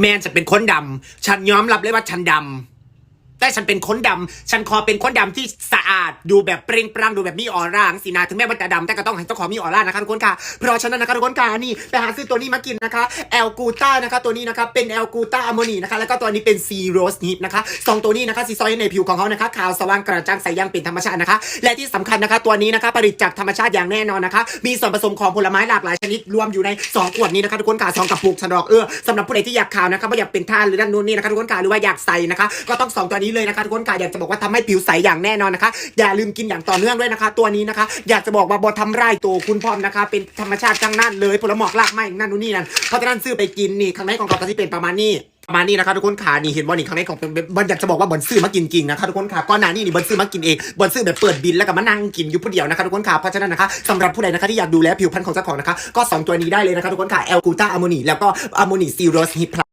แมนจะเป็นคนดำฉันยอมรับเลยว่าฉันดำแต่ฉันเป็นคนดำฉันขอเป็นคนดำที่สะ อาด ดูแบบเปร่งปรังดูแบบมีออร่าสีนาถึงแม้มันจะดำแต่ก็ต้องให้ต้องขอมีออร่านะคะทุกคนค่ะ เพราะฉะนั้นนะคะทุกคนค่ะนี่ไปหาซื้อตัวนี้มากินนะคะแอลกูต้านะคะตัวนี้นะคะเป็นแอลกูต้าอะโมนีนะคะแล้วก็ตัวนี้เป็นซีโรสนิปนะคะสองตัวนี้นะคะซีซอยในผิวของเขานะคะขาวสว่างกระจ่างใสยังเป็นธรรมชาตินะคะ และที่สำคัญนะคะตัวนี้นะคะผลิตจากธรรมชาติอย่างแน่นอนนะคะมีส่วนผสมของผลไม้หลากหลายชนิดรวมอยู่ในสองขวดนี้นะคะทุกคนค่ะสองกระปุกฉันบอกเออสำหรับผู้ใดที่อยากขาวนะคะไม่อยากเป็นท่าหรือด้านนู้นนี่นะคะทุกคนค่ะหรือว่าอยากใสนะคะก็ต้องสองตัวนี้เลยนะคะทุกคนค่ะอยากจะบอกว่าทำให้ผิวใสอย่างแน่นอนนะคะอย่าลืมกินอย่างต่อเนื่องด้วยนะคะ ตัวนี้นะคะ อยากจะบอกว่าบอทำไร่ตัวคุณพร้อมนะคะ เป็นธรรมชาติทั้งนั้นเลยผลหมอกรากไม้นั่นนู่นนี่นั่นเพราะฉะนั้นซื้อไปกินนี่ข้างในของเขาก็ที่เป็นประมาณนี้ประมาณนี้นะคะทุกคนขานี่เห็นว่านี่ข้างในของเป็นบอลอยากจะบอกว่าบอลซื้อมากินจริงนะคะทุกคนขาก้อนหน้านี่นี่บอลซื้อมากินเองบอลซื้อแบบเปิดบินแล้วก็มานั่งกินอยู่ผู้เดียวนะคะทุกคนขาเพราะฉะนั้นนะคะสำหรับผู้ใดนะคะที่อยากดูแลผิวพรรณของเจ้าของนะคะก็สองตัวนี้ได้เลยนะคะทุกคนค่ะแอลกูต้าอะโมนีแล้วก็อะโมนีซีโรสฮิป